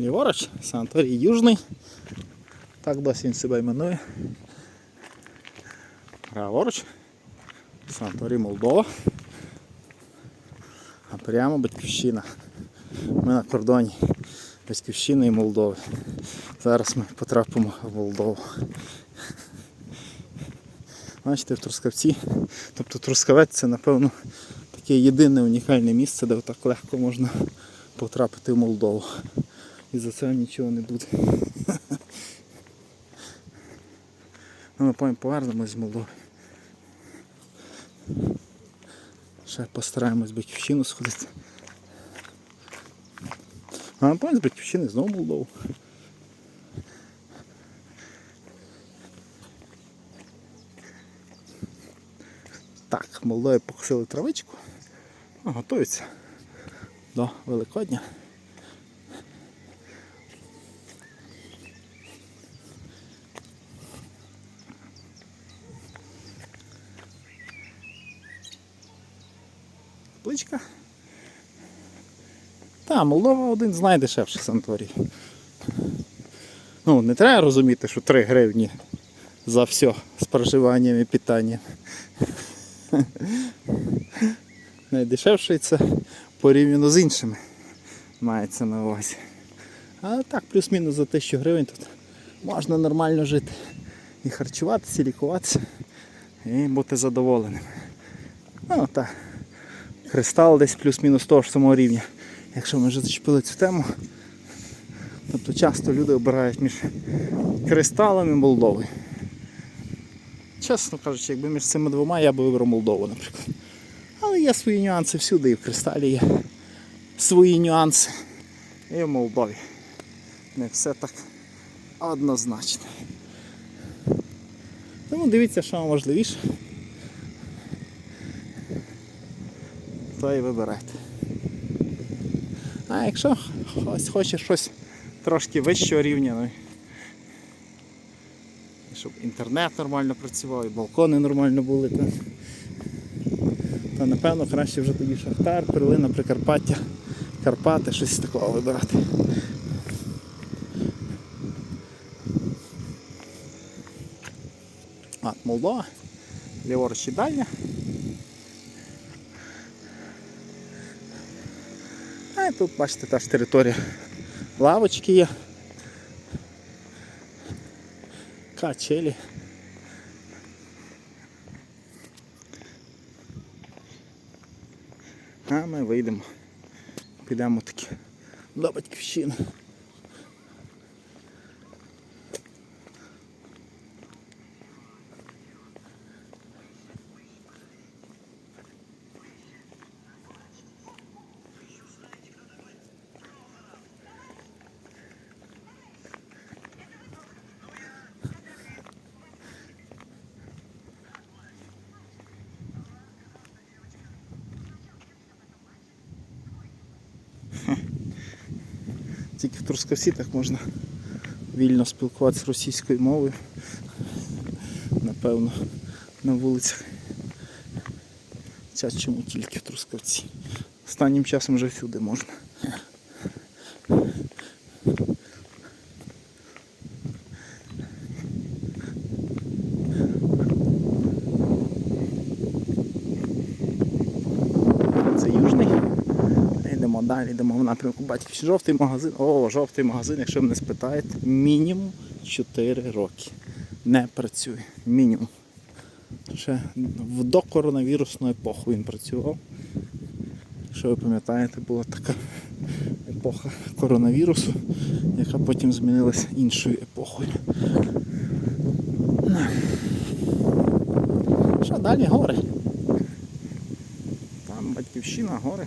Ліворуч, санаторій Южний. Так досі він себе іменує. Праворуч. Санаторій Молдова. А прямо батьківщина. Ми на кордоні Батьківщини і Молдови. Зараз ми потрапимо в Молдову. Бачите, в Трускавці. Тобто Трускавець це, напевно, таке єдине унікальне місце, де так легко можна потрапити в Молдову. І за це нічого не буде. Ну, Ми потім повернемось з Молдови. Ще постараємось батьківщину сходити. А ми потім з батьківщини знову Молдову. Так, Молдові покосили травичку. Ну, готуються до Великодня. Пличка. Та, Молдова один з найдешевших санаторій. Ну, не треба розуміти, що 3 гривні за все з проживанням і питанням. Найдешевший це порівняно з іншими мається на увазі. А так, плюс-мінус за 1000 гривень тут можна нормально жити. І харчуватися, і лікуватися, і бути задоволеним. Ну так. Кристал десь плюс-мінус того ж самого рівня. Якщо ми вже зачепили цю тему, тобто часто люди обирають між кристалом і Молдовою. Чесно кажучи, якби між цими двома я би вибрав Молдову, наприклад. Але є свої нюанси всюди, і в кристалі є свої нюанси. І в Молдові. Не все так однозначно. Тому дивіться, що вам важливіше. То і вибирайте. А якщо хтось хоче щось трошки вищого рівня, ну, щоб інтернет нормально працював, і балкони нормально були, то, то напевно краще вже тоді Шахтар, Перлина, Прикарпаття, Карпати, щось такого вибирати. А, Молдова, ліворуч і дальня. І тут, бачите, та ж територія. Лавочки є. Качелі. А ми вийдемо. Підемо таки до батьківщини. Тільки в Трускавці можна вільно спілкуватися російською мовою. Напевно, на вулицях. Ця чому тільки в Трускавці. Останнім часом вже всюди можна. Це южний. Йдемо далі, йдемо в напрямку батьківщини. Жовтий магазин. О, жовтий магазин, якщо мене спитаєте, мінімум 4 роки. Не працює. Мінімум. Ще в докоронавірусну епоху він працював. Якщо ви пам'ятаєте, була така епоха коронавірусу, яка потім змінилася іншою епохою. Що далі гори? Там батьківщина, гори.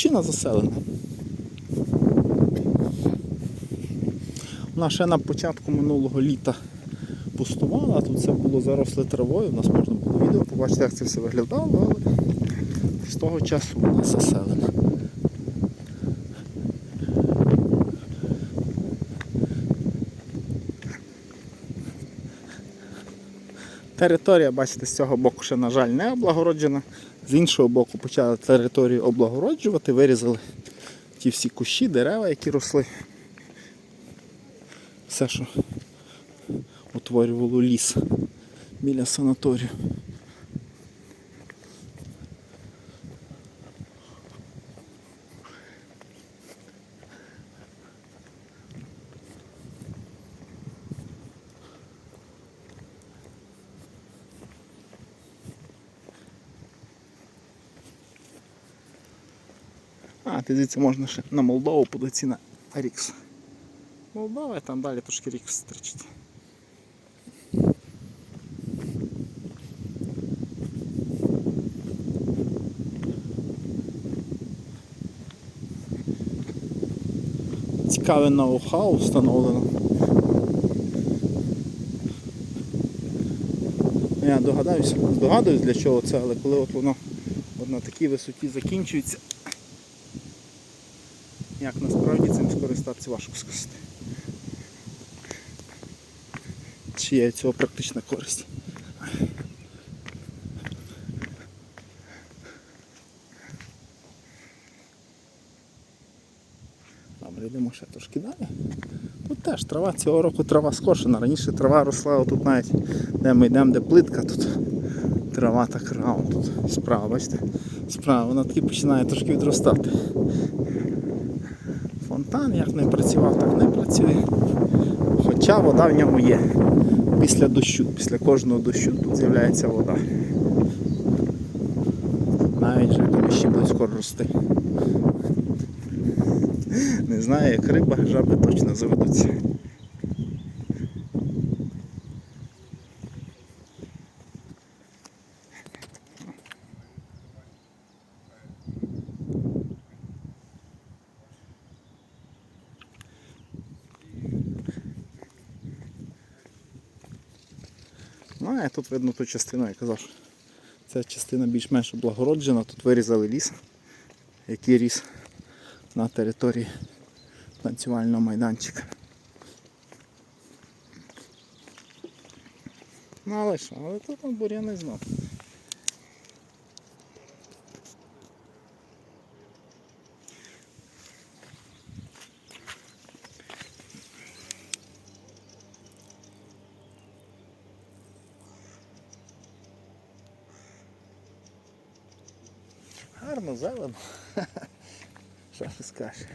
Батьківщина заселена. Вона ще на початку минулого літа пустувала, тут все було заросле травою, у нас можна було відео побачити, як це все виглядало, але з того часу вона заселена. Територія, бачите, з цього боку ще, на жаль, не облагороджена. З іншого боку почали територію облагороджувати, вирізали ті всі кущі, дерева, які росли. Все, що утворювало ліс біля санаторію. А, звідси можна ще на Молдову подойти на Рікс. Молдова і там далі трошки Рікс стрічить. Цікаве ноу-хау встановлено. Я догадаюся, здогадуюсь для чого це, але коли от воно от на такій висоті закінчується, як насправді цим скористатися важко сказати. Чи є від цього практична користь? Добре, йдемо ще трошки далі. Тут теж трава цього року трава скошена. Раніше трава росла отут навіть, де ми йдемо, де плитка, тут трава так раунд тут справа, бачите? Справа, вона таки починає трошки відростати. Фонтан як не працював, так не працює. Хоча вода в ньому є. Після дощу, після кожного дощу тут з'являється вода. Навіть вже каміші будуть скоро рости. Не знаю, як риба, жаби точно заведуться. А тут видно ту частину, я казав. Ця частина більш-менш облагороджена, тут вирізали ліс, який ріс на території танцювального майданчика. Ну але що, але тут бур'яни знов. Гарно зелено. Що ти скажеш?